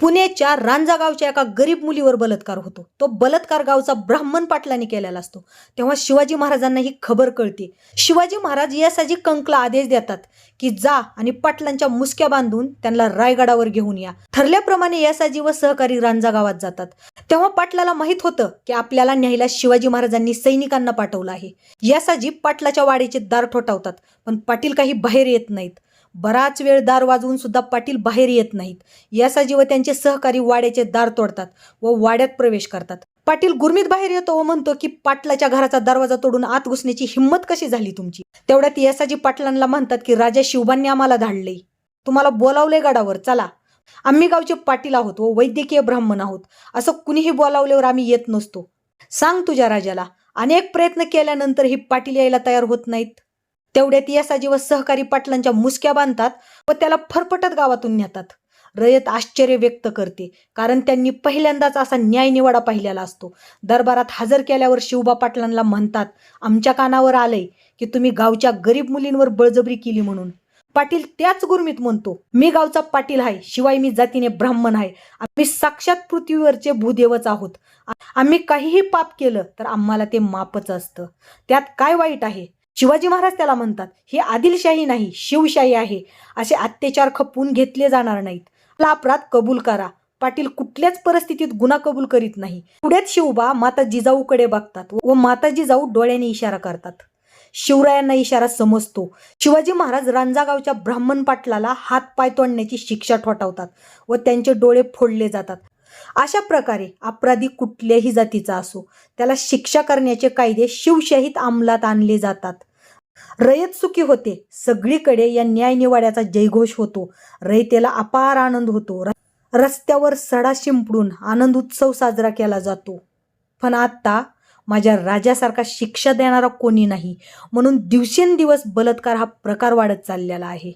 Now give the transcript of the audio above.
पुण्याच्या रांजागावच्या एका गरीब मुलीवर बलात्कार होतो. तो बलात्कार गावचा ब्राह्मण पाटलाने केलेला असतो. तेव्हा शिवाजी महाराजांना ही खबर कळते. शिवाजी महाराज यासाठी कंकला आदेश देतात की जा आणि पाटलांच्या मुसक्या बांधून त्यांना रायगडावर घेऊन या. ठरल्याप्रमाणे यासाजी व सहकारी रांजा गावात जातात. तेव्हा पाटलाला माहीत होतं की आपल्याला न्यायला शिवाजी महाराजांनी सैनिकांना पाठवलं आहे. यासाजी पाटलाच्या वाडीचे दार ठोठावतात पण पाटील काही बाहेर येत नाहीत. बराच वेळ दार वाजवून सुद्धा पाटील बाहेर येत नाहीत. यासाजी व त्यांचे सहकारी वाड्याचे दार तोडतात व वाड्यात प्रवेश करतात. पाटील गुरमीत बाहेर येतो व म्हणतो की पाटलाच्या घराचा दरवाजा तोडून आत घुसण्याची हिंमत कशी झाली तुमची? तेवढ्यात यासाजी पाटलांना म्हणतात की राजा शिवबांनी आम्हाला धाडले. तुम्हाला बोलावले गडावर चला. आम्ही गावचे पाटील आहोत व वैद्यकीय ब्राह्मण आहोत. असं कुणीही बोलावल्यावर आम्ही येत नसतो. सांग तुझ्या राजाला. अनेक प्रयत्न केल्यानंतर ही पाटील यायला तयार होत नाहीत. तेवढ्यात यासाजी व सहकारी पाटलांच्या मुसक्या बांधतात व त्याला फरफटत गावातून नेतात. रयत आश्चर्य व्यक्त करते कारण त्यांनी पहिल्यांदाच असा न्याय निवाडा पाहिलेला असतो. दरबारात हजर केल्यावर शिवबा पाटलांना म्हणतात आमच्या कानावर आलंय की तुम्ही गावच्या गरीब मुलींवर बळजबरी केली म्हणून. पाटील त्याच गुरमीत म्हणतो मी गावचा पाटील आहे शिवाय मी जातीने ब्राह्मण आहे. आम्ही साक्षात पृथ्वीवरचे भूदेवच आहोत. आम्ही काहीही पाप केलं तर आम्हाला ते मापच असतं. त्यात काय वाईट आहे? शिवाजी महाराज त्याला म्हणतात ही आदिलशाही नाही शिवशाही आहे. असे अत्याचार खपवून घेतले जाणार नाहीत. आपला अपराध कबूल करा. पाटील कुठल्याच परिस्थितीत गुन्हा कबूल करीत नाही. पुढ्यात शिवबा माता जिजाऊकडे बघतात व माता जिजाऊ डोळ्याने इशारा करतात. शिवरायांना इशारा समजतो. शिवाजी महाराज रांजागावच्या ब्राह्मण पाटलाला हात पाय तोडण्याची शिक्षा ठोठावतात व त्यांचे डोळे फोडले जातात. अशा प्रकारे अपराधी कुठल्याही जातीचा असो त्याला शिक्षा करण्याचे कायदे शिवशाहीत अंमलात आणले जातात. रयत सुखी होते. सगळीकडे या न्यायनिवाड्याचा जयघोष होतो. रयतेला अपार आनंद होतो. रस्त्यावर सडा शिंपडून आनंद उत्सव साजरा केला जातो. पण आता माझ्या राजासारखा शिक्षा देणारा कोणी नाही. म्हणून दिवसेंदिवस बलात्कार हा प्रकार वाढत चाललेला आहे.